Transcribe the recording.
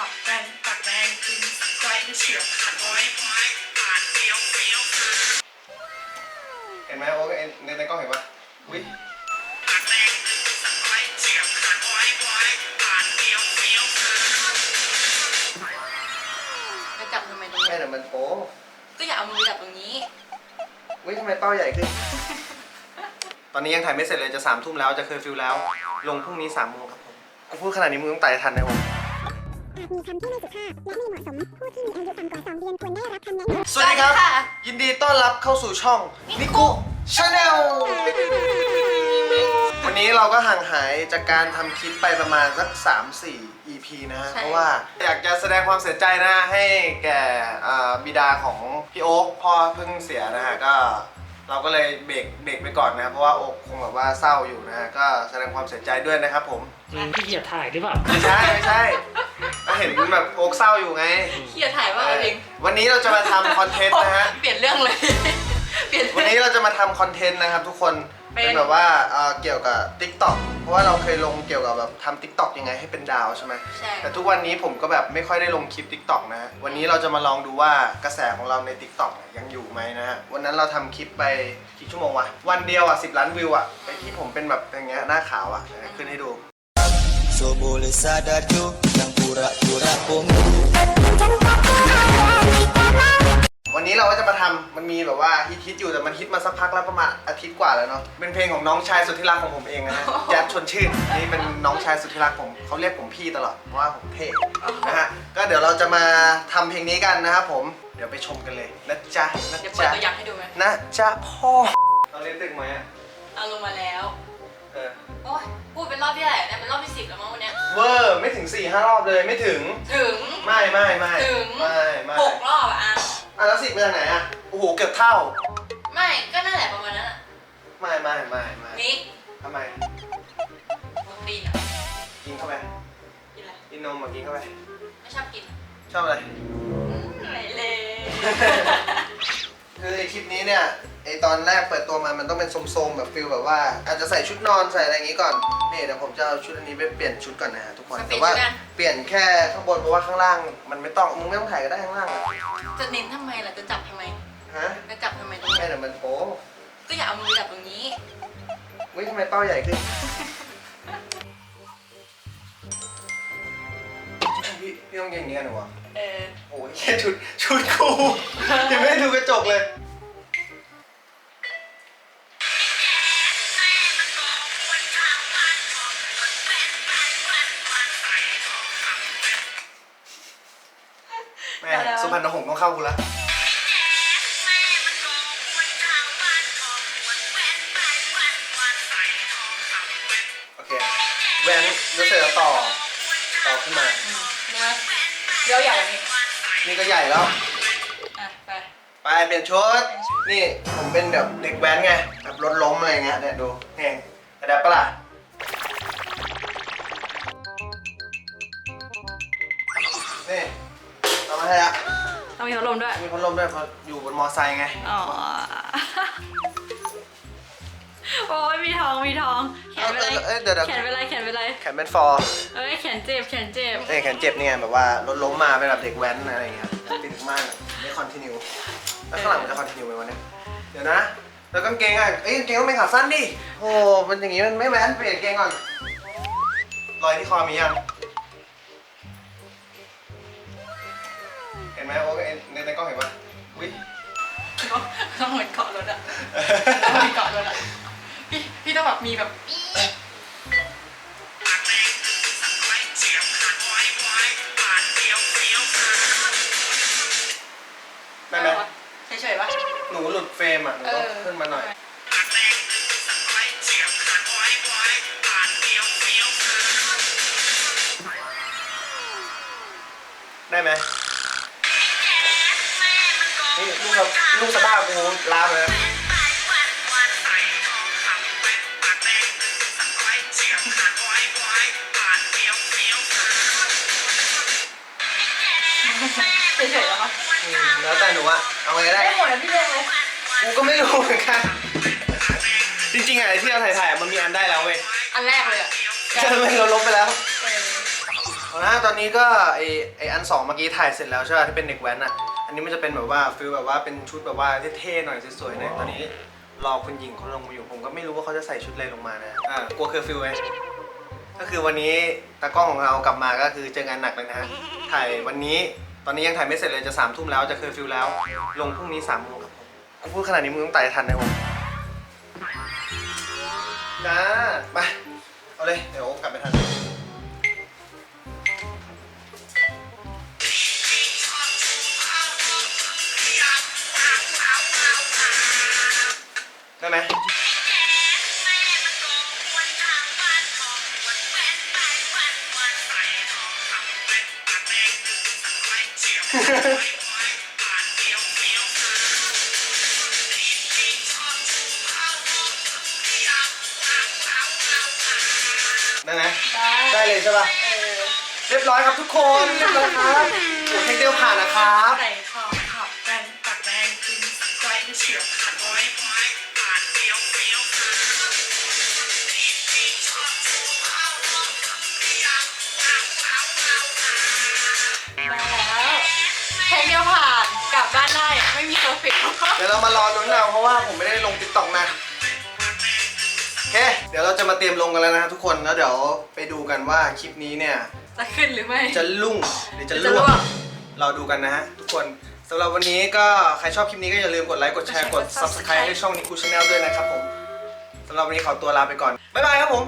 ขับแป้นตักแดงกินไกลเฉียบขัดไว้เห็นไหมโอ้ยในในกล้องเห็นปะอุ้ยจะจับทำไมตรงแม่นี้เดี๋ยวมันโป๊ก็อย่าเอามือจับตรงนี้ อุ้ยทำไมเป้าใหญ่ขึ้น ตอนนี้ยังถ่ายไม่เสร็จเลยจะสามทุ่มแล้วจะเคอร์ฟิวแล้ว ลงพรุ่งนี้สามโมงครับผมกูพูดขนาดนี้มึงต้องไต่ทันนะผม หากมีคำที่ไม่สุภาพและไม่เหมาะสม ผู้ที่มีอายุต่ำกว่า 2 เดือนควรได้รับคำแนะนำสวัสดีครับสวัสดีค่ะยินดีต้อนรับเข้าสู่ช่องนิกุชาแนลวันนี้เราก็ห่างหายจากการทำคลิปไปประมาณสัก 3-4 EP นะฮะ ใช่ เพราะว่าอยากจะแสดงความเสียใจนะให้แก่อ่าบิดาของพี่โอ๊คพ่อเพิ่งเสียนะฮะ ก็เราก็เลยเบรกเบรกไปก่อนนะครับเพราะว่าโอ๊คคงแบบว่าเศร้าอยู่นะฮะ ก็แสดงความเสียใจด้วยนะครับผม มึงขี้เกียจถ่ายหรือเปล่า ไม่ใช่ ไม่ใช่ก็ เห็นแบบโอ๊คเศร้าอยู่ไง เขียถ่ายว่าเองวันนี้เราจะมาทำคอนเทนต์นะฮะ เปลี่ยนเรื่องเลย เปลี่ยน วันนี้เราจะมาทำคอนเทนต์นะครับทุกคน เป็น เป็นแบบว่าเอ่อเกี่ยวกับ Tik t o อกเพราะว่าเราเคยลงเกี่ยวกับแบบทำ Tik t o อกยังไงให้เป็นดาวใช่ไหม ใช่ แต่ทุกวันนี้ผมก็แบบไม่ค่อยได้ลงคลิป Tik t o อกนะฮะ วันนี้เราจะมาลองดูว่ากระแสของเราใน Tik t o อกยังอยู่ไหมนะฮะ วันนั้นเราทำคลิปไปกี่ชั่วโมงวะ วันเดียวอะสิบล้านวิวอะไอที่ผมเป็นแบบอย่างเงี้ยหน้าขาวอะเดี๋ยวขึ้นให้ดู So boleh sadar tu yang pura-pura pun วันนี้เราก็จะมาทำมันมีแบบว่าฮิตฮิตๆอยู่แต่มันฮิตมาสักพักแล้วประมาณอาทิตย์กว่าแล้วเนาะ เป็นเพลงของน้องชายสุดที่รักของผมเองนะฮะ แจ๊ดชวนชื่นนี่เป็นน้องชายสุดที่รักผมเขาเรียกผมพี่ตลอดเพราะว่าผมเท่นะฮะ ก็เดี๋ยวเราจะมาทำเพลงนี้กันนะครับผม เดี๋ยวไปชมกันเลยนะจ๊ะนะเดี๋ยวเปิดจ๊ะตัวอย่างให้ดูไหมนะจ๊ะพ่อ เราเล่นตึกไหมอะเอาลงมาแล้ว เออ โอ้ยพูดเป็นรอบที่เท่าไหร่เนี่ยเป็นรอบที่สิบแล้วมั้งวัน เนี้ยเวอร์ไม่ถึง4ี่ห้ารอบเลยไม่ถึง ถึง ไม่ไม่ไม่ถึง ไม่ไม่หกรอบอะอะอะแล้วสิบมาจากไหนอะโอ้โหเกือบเท่า ไม่ก็นั่นแหละประมาณนั้นอะไม่ไม่ไม่ไม่มิกทำไมโปรตีนอะกินเข้าไปกินอะไรกินนมมากินเข้าไปไม่ชอบกินชอบอะไรไหนเลย คือไอคลิปนี้เนี่ย ไอตอนแรกเปิดตัวมามันต้องเป็นโซมๆแบบฟิลแบบว่า อาจจะใส่ชุดนอนใส่อะไรอย่างงี้ก่อนนี่เดี๋ยวผมจะเอาชุดอันนี้ไปเปลี่ยนชุดก่อนนะฮะทุกคนแต่ว่าเปลี่ยนแค่ข้างบนเพราะว่าข้างล่าง มันไม่ต้องมึงไม่ต้องถ่ายก็ได้ข้างล่างอะจะเน้นทำไมล่ะจะจับทำไมฮะจะจับทำไมตรงไม่นี้เดี๋ยวมันโป๊ก็อย่าเอามือจับตรงนี้วิทำไมเป้าใหญ่ขึ้นพี่พี่ต้องอย่างเงี้ยหนูวะเออโอ้ยแค่ชุดชุดกูยังไม่ได้ดูกระจกเลย แม่สุพรรณหงส์ต้องเข้ากูแล้วโอเคแวนแล้วเสร็จแล้วต่อ ต่อขึ้นมาเนื้อเดี๋ยวใหญ่กว่านี้นี่ก็ใหญ่แล้ว อะไปไปเปลี่ยนชุด นี่ผมเป็นแบบเด็กแว้นไงแบบรถล้มอะไรเงี้ยเนี่ยดูนี่กระดับปะล่ะ ให้ละต้องมีพัดลมด้วย มีพัดลมด้วยเพราะอยู่บนมอไซค์ไง อ๋อ โอ้ยมีทองมีทอง แขนเป็นไรเอ้ยเดี๋ยวเดี๋ยว แขนเป็นไรแขนเป็นไรแขนเป็นฟอร์เอ้ยแขนเจ็บแขนเจ็บ เอ้ยแขนเจ็บเนี่ยแบบว่ารถล้มมาเป็นแบบเด็กแว้นอะไรเงี้ยติดมากไม่คอนติเนียแล้วข้างหลังมันจะคอนติเนียไหมวะเนี่ยเดี๋ยวนะ แล้วกางเกงอะเอ้ยกางเกงต้องเป็นขาสั้นดิโอ้มันอย่างงี้มันไม่แว้นเปลี่ยนกางเกงก่อนรอยที่คอมียัง ไหมโอ้ยในในกล้องเห็นปะอุ้ยต้องเหมือนเกาะรถอะต้องเหมือนเกาะรถอะพี่พี่ต้องแบบมีแบบได้ไหมเฉยๆปะหนูหลุดเฟรมอะหนูต้องขึ้นมาหน่อย ได้ไหม นี่ลูกสะลูกสะบ้ากูลามเลยนะเฉยๆแล้วปะอืมแล้วแต่หนูอะเอาไงก็ได้ ได้หมดแล้วพี่เลือกเลยกูก็ไม่รู้เหมือนกัน จริงๆอะไอ้ที่เราถ่ายๆอะมันมีอันได้แล้วเว้ยอันแรกเลยอะใช่ไหมเราลบไปแล้ว เออเอาละตอนนี้ก็ไอไออันสองเมื่อกี้ถ่ายเสร็จแล้วใช่ป่ะที่เป็นเด็กแว้นอะ อันนี้มันจะเป็นแบบว่าฟิลแบบว่าเป็นชุดแบบว่าเท่ๆหน่อยสวยๆหน่อยตอนนี้รอคุณหญิงเขาลงมาอยู่ผมก็ไม่รู้ว่าเขาจะใส่ชุดอะไรลงมานะอ่ากลัวเคอร์ฟิวไหมก็คือวันนี้ตากล้องของเรากลับมาก็คือเจองานหนักเลยนะฮะถ่ายวันนี้ตอนนี้ยังถ่ายไม่เสร็จเลยจะสามทุ่มแล้วจะเคอร์ฟิวแล้ว ลงพรุ่งนี้สามโมงครับผมกูพูดขนาดนี้มึงต้องไต่ทันนะผมจ้าไปเอาเลยเดี๋ยวกลับไปทัน ได้ไหมได้ไหมได้ได้เลยใช่ป่ะเออเรียบร้อยครับทุกคนเรียบร้อยครับโอ้เทคเดียวผ่านนะครับ ใส่ขอบขอบแป้งปักแดงกินไว้เฉียวขัดไว้ไดี๋ยวเรามารอลุ้นเอาเพราะว่าผมไม่ได้ลงติ๊กต็อกนะโอเค เดี๋ยวเราจะมาเตรียมลงกันแล้วนะทุกคนแล้วเดี๋ยวไปดูกันว่าคลิปนี้เนี่ย จะขึ้นหรือไม่ จะลุ่งหรือจะจะล่ล่ววงง เราดูกันนะฮะทุกคนสำหรับวันนี้ก็ใครชอบคลิปนี้ก็อย่าลืมกดไลค์กดแชร์กดกด subscribe Subscribe ให้ช่องนิคูชาแนลด้วยนะครับผมสำหรับวันนี้ขอตัวลาไปก่อนบ๊ายบายครับผม